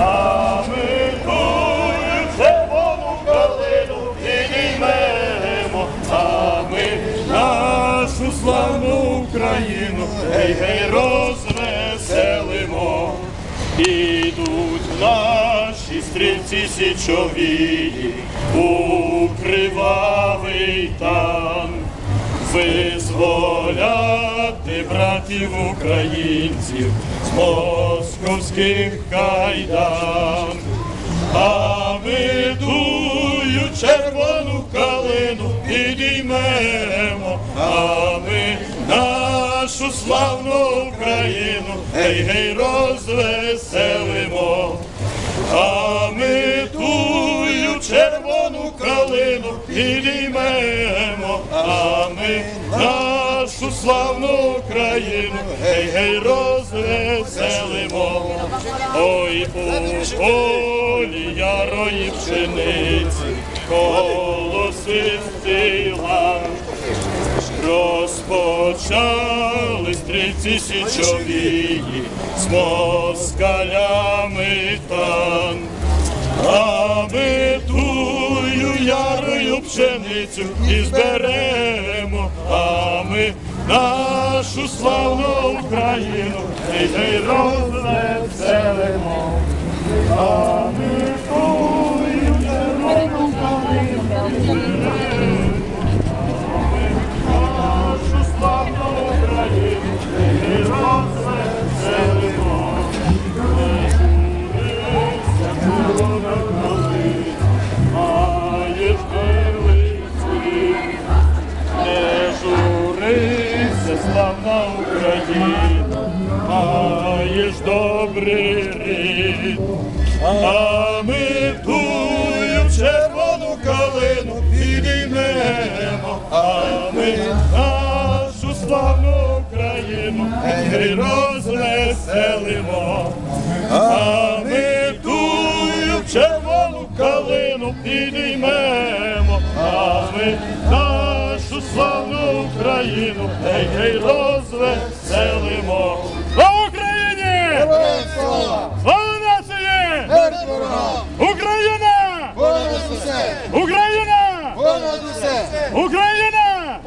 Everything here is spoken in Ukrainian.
а ми калину підіймемо, а ми нашу славну Україну, гей, розвеселимо. Ідуть наші стрільці січові у кривавий танк братів українців з московських кайдан. А ми тую червону калину підіймемо, а ми нашу славну Україну, гей, гей, розвеселимо. А ми тую червону калину підіймемо, а ми нашу славну Україну, гей, гей, розвеселимо. Ой, у полі ярої пшениці, колосистий лан. Розпочали стрільці січовії з москалями тан. А ми тую ярою пшеницю і зберемо, а ми нашу славну Україну і розвеселимо. А ми тую червону калину славна Україна, маєш добрий рід, а ми тую червону калину підіймемо, а ми нашу славну Україну і розвеселимо, а ми тую червону калину підіймемо, а ми нашу славну Україну гей, гей, розвеселимо. Слава Україні! Слава! Нації! Україна! Україна! Україна! Україна!